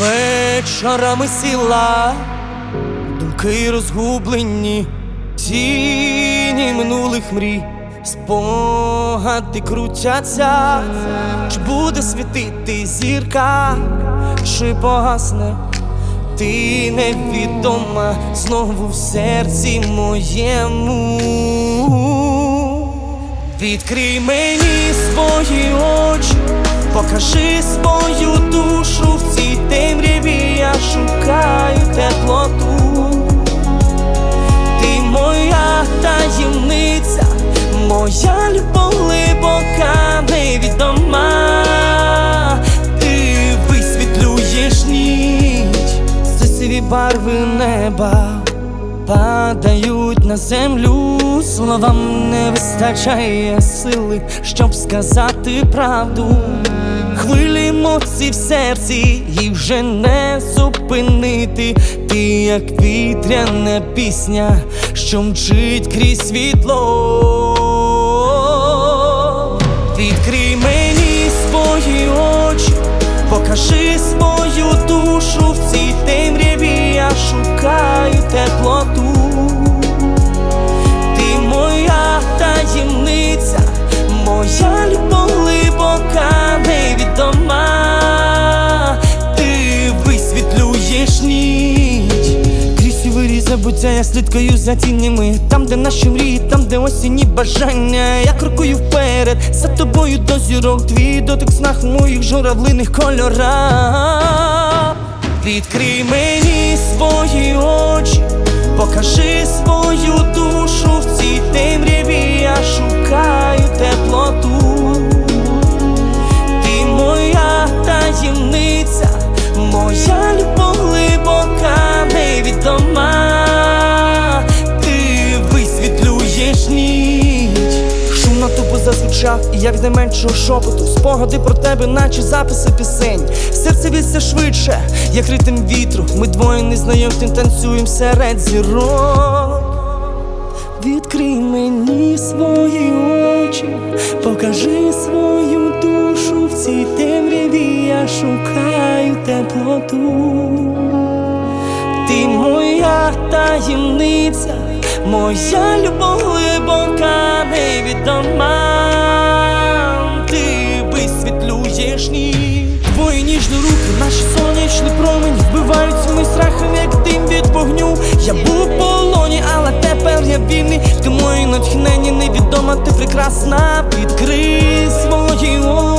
вечорами сіла, думки розгублені, тіні минулих мрій, спогади крутяться, чи буде світити зірка, чи погасне, ти невідома знову в серці моєму. Відкрий мені свої очі, покажи свою душу в цій темряві я шукаю теплоту. Ти моя таємниця, моя любов глибока, невідома. Ти висвітлюєш ніч, сисиві барви неба падають на землю, словам не вистачає сили, щоб сказати правду. Хвилі емоцій в серці і вже не зупинити. Ти як вітряна пісня, що мчить крізь світло. Відкрий мені свої очі, покажи свою забуття, я слідкою за тінями. Там, де наші мрії, там, де осінні бажання. Я крокую вперед, за тобою до зірок. Твій дотик снах в моїх журавлиних кольорах. Відкрий мені свої очі, покажи свою душу зазвучав, і як найменшого шепоту Спогади про тебе, наче записи пісень. Серце б'ється швидше, як ритм вітру. Ми двоє незнайомці танцюємо серед зірок. Відкрий мені свої очі, покажи свою душу в цій темряві я шукаю теплоту. Ти моя таємниця, моя любов глибока, невідома. вишні Твої ніжні руки, наші сонячні промені Вбивають свої страхи, як дим від вогню. Я був у полоні, але тепер я вільний. Ти мої натхнення невідома, ти прекрасна Відкрий свої очі